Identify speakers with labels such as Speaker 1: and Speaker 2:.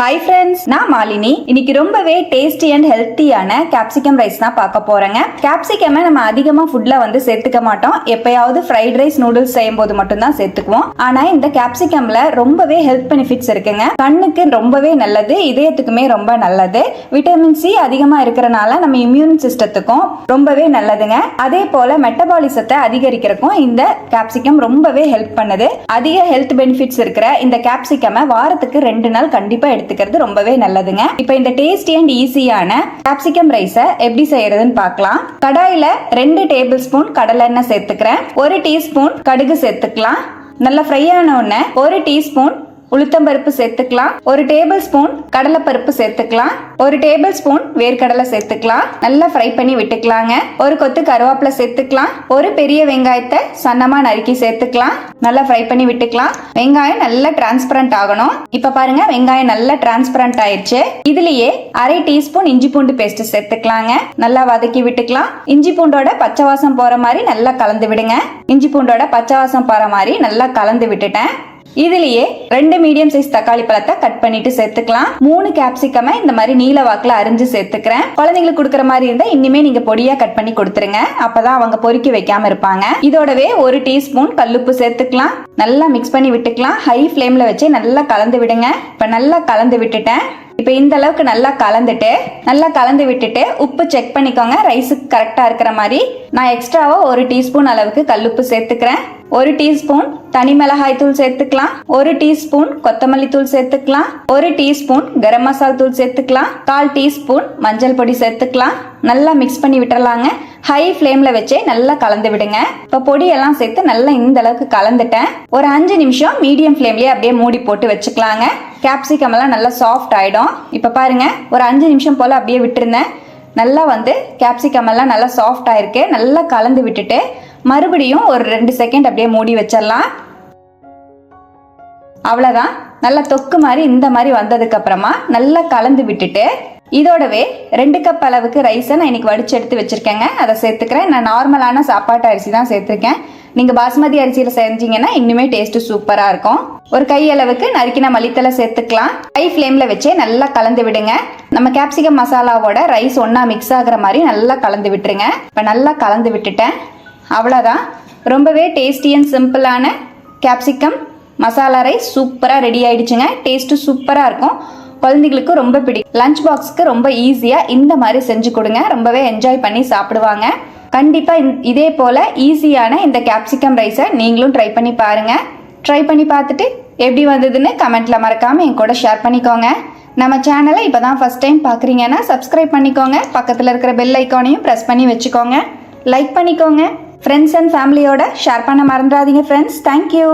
Speaker 1: Hi friends நான் மாலினி. இன்னைக்கு ரொம்பவே டேஸ்டி அண்ட் ஹெல்த்தியான கேப்சிகம் ரைஸ் தான் பார்க்க போறேங்க. கேப்சிகமை நம்ம அதிகமா ஃபுட்ல வந்து சேர்த்துக்க மாட்டோம். எப்பயாவது ஃப்ரைட் ரைஸ் நூடுல்ஸ் செய்யும் போது மட்டும்தான் சேர்த்துக்குவோம். ஆனா இந்த கேப்சிகம்ல ரொம்பவே ஹெல்த் பெனிஃபிட்ஸ் இருக்குங்க. கண்ணுக்கு ரொம்பவே நல்லது இதயத்துக்குமே ரொம்ப நல்லது. விட்டமின் சி அதிகமாக இருக்கிறனால நம்ம இம்யூன் சிஸ்டத்துக்கும் ரொம்பவே நல்லதுங்க. அதே போல மெட்டபாலிசத்தை அதிகரிக்கிறதுக்கும் இந்த கேப்சிகம் ரொம்பவே ஹெல்ப் பண்ணுது. அதிக ஹெல்த் பெனிஃபிட்ஸ் இருக்கிற இந்த கேப்சிகமை வாரத்துக்கு ரெண்டு நாள் கண்டிப்பாக எடுத்துக்கிறது ரொம்பவே நல்லதுங்க. இப்போ இந்த டேஸ்டி அண்ட் ஈஸியான கேப்சிகம் ரைஸை எப்படி செய்யறதுன்னு பார்க்கலாம். கடாயில ரெண்டு டேபிள் ஸ்பூன் கடலெண்ணெய் சேர்த்துக்கிறேன். ஒரு டீஸ்பூன் கடுகு சேர்த்துக்கலாம். நல்லா ஃப்ரை ஆன உடனே ஒரு டீஸ்பூன் உளுத்தம்பருப்பு சேர்த்துக்கலாம். ஒரு டேபிள் ஸ்பூன் கடலைப்பருப்பு சேர்த்துக்கலாம். ஒரு டேபிள் ஸ்பூன் வேர்க்கடலை சேர்த்துக்கலாம். நல்லா ஃப்ரை பண்ணி விட்டுக்கலாங்க. ஒரு கொத்து கருவேப்பிலை சேர்த்துக்கலாம். ஒரு பெரிய வெங்காயத்தை சன்னமா நறுக்கி சேர்த்துக்கலாம். நல்லா ஃப்ரை பண்ணி விட்டுக்கலாம். வெங்காயம் நல்லா டிரான்ஸ்பரண்ட் ஆகணும். இப்ப பாருங்க வெங்காயம் நல்லா டிரான்ஸ்பரண்ட் ஆயிடுச்சு இதுலயே அரை டீஸ்பூன் இஞ்சி பூண்டு பேஸ்ட் சேர்த்துக்கலாங்க. நல்லா வதக்கி விட்டுக்கலாம். இஞ்சி பூண்டோட பச்சை வாசம் போற மாதிரி நல்லா கலந்து விடுங்க. இஞ்சி பூண்டோட பச்சை வாசம் போற மாதிரி நல்லா கலந்து விட்டுட்டேன். இதுலயே ரெண்டு மீடியம் சைஸ் தக்காளி பழத்தை கட் பண்ணிட்டு சேர்த்துக்கலாம். மூணு கேப்சிகமை இந்த மாதிரி நீல வாக்குல அரிஞ்சு சேர்த்துக்கிறேன். குழந்தைங்களுக்கு கொடுக்குற மாதிரி இருந்தா இனிமே நீங்க பொடியா கட் பண்ணி கொடுத்துருங்க. அப்பதான் அவங்க பொறுக்கி வைக்காம இருப்பாங்க. இதோடவே ஒரு டீஸ்பூன் கல்லுப்பு சேர்த்துக்கலாம். நல்லா மிக்ஸ் பண்ணி விட்டுக்கலாம். ஹை ஃப்ளேம்ல வச்சு நல்லா கலந்து விடுங்க. இப்ப நல்லா கலந்து விட்டுட்டேன். இப்போ இந்த அளவுக்கு நல்லா கலந்துட்டு நல்லா கலந்து விட்டுட்டு உப்பு செக் பண்ணிக்கோங்க. ரைஸுக்கு கரெக்டாக இருக்கிற மாதிரி. நான் எக்ஸ்ட்ராவாக ஒரு டீஸ்பூன் அளவுக்கு கல்லுப்பு சேர்த்துக்கிறேன். ஒரு டீஸ்பூன் தனி மிளகாய் தூள் சேர்த்துக்கலாம். ஒரு டீஸ்பூன் கொத்தமல்லி தூள் சேர்த்துக்கலாம். ஒரு டீஸ்பூன் கரம் மசாலா தூள் சேர்த்துக்கலாம். கால் டீஸ்பூன் மஞ்சள் பொடி சேர்த்துக்கலாம். நல்லா மிக்ஸ் பண்ணி விட்டுறலாங்க. ஹை ஃப்ளேமில் வச்சே நல்லா கலந்து விடுங்க. இப்போ பொடியெல்லாம் சேர்த்து நல்லா இந்த அளவுக்கு கலந்துட்டேன். ஒரு அஞ்சு நிமிஷம் மீடியம் ஃப்ளேம்லேயே அப்படியே மூடி போட்டு வச்சுக்கலாங்க. கேப்சிகம் எல்லாம் நல்லா சாஃப்ட் ஆகிடும் இப்போ பாருங்கள் ஒரு அஞ்சு நிமிஷம் போல் அப்படியே விட்டுருந்தேன். நல்லா வந்து கேப்சிகம் எல்லாம் நல்லா சாஃப்ட் ஆகிருக்கு நல்லா கலந்து விட்டுட்டு மறுபடியும் ஒரு ரெண்டு செகண்ட் அப்படியே மூடி வச்சிடலாம். அவ்வளோதான் நல்லா தொக்கு மாதிரி இந்த மாதிரி வந்ததுக்கப்புறமா நல்லா கலந்து விட்டுட்டு இதோடவே ரெண்டு கப் அளவுக்கு ரைஸை நான் இன்னைக்கு வடிச்சு எடுத்து வச்சிருக்கேங்க. அதை சேர்த்துக்கிறேன். நான் நார்மலான சாப்பாட்டு அரிசி தான் சேர்த்துருக்கேன். நீங்கள் பாஸ்மதி அரிசியில் செஞ்சீங்கன்னா இன்னுமே டேஸ்ட்டு சூப்பராக இருக்கும். ஒரு கை அளவுக்கு நறுக்கின மல்லித்தலை சேர்த்துக்கலாம். ஹை ஃப்ளேமில் வச்சே நல்லா கலந்து விடுங்க. நம்ம கேப்சிகம் மசாலாவோட ரைஸ் ஒன்றா மிக்ஸ் ஆகிற மாதிரி நல்லா கலந்து விட்டுருங்க. இப்போ நல்லா கலந்து விட்டுட்டேன். அவ்வளோதான் ரொம்பவே டேஸ்டி அண்ட் சிம்பிளான கேப்சிகம் மசாலா ரைஸ் சூப்பராக ரெடி ஆயிடுச்சுங்க. டேஸ்ட்டு சூப்பராக இருக்கும். குழந்தைங்களுக்கு ரொம்ப பிடிக்கும். லஞ்ச் பாக்ஸ்க்கு ரொம்ப ஈஸியாக இந்த மாதிரி செஞ்சு கொடுங்க. ரொம்பவே என்ஜாய் பண்ணி சாப்பிடுவாங்க. கண்டிப்பாக இதே போல் ஈஸியான இந்த கேப்சிகம் ரைஸை நீங்களும் ட்ரை பண்ணி பாருங்கள் ட்ரை பண்ணி பார்த்துட்டு எப்படி வந்ததுன்னு கமெண்ட்டில் மறக்காமல் என் கூட ஷேர் பண்ணிக்கோங்க. நம்ம சேனலை இப்போ தான் ஃபஸ்ட் டைம் பார்க்குறீங்கன்னா சப்ஸ்கிரைப் பண்ணிக்கோங்க. பக்கத்தில் இருக்கிற பெல் ஐக்கானையும் ப்ரெஸ் பண்ணி வச்சுக்கோங்க. லைக் பண்ணிக்கோங்க. ஃப்ரெண்ட்ஸ் அண்ட் ஃபேமிலியோட ஷேர் பண்ண மறந்துடாதீங்க ஃப்ரெண்ட்ஸ் தேங்க்யூ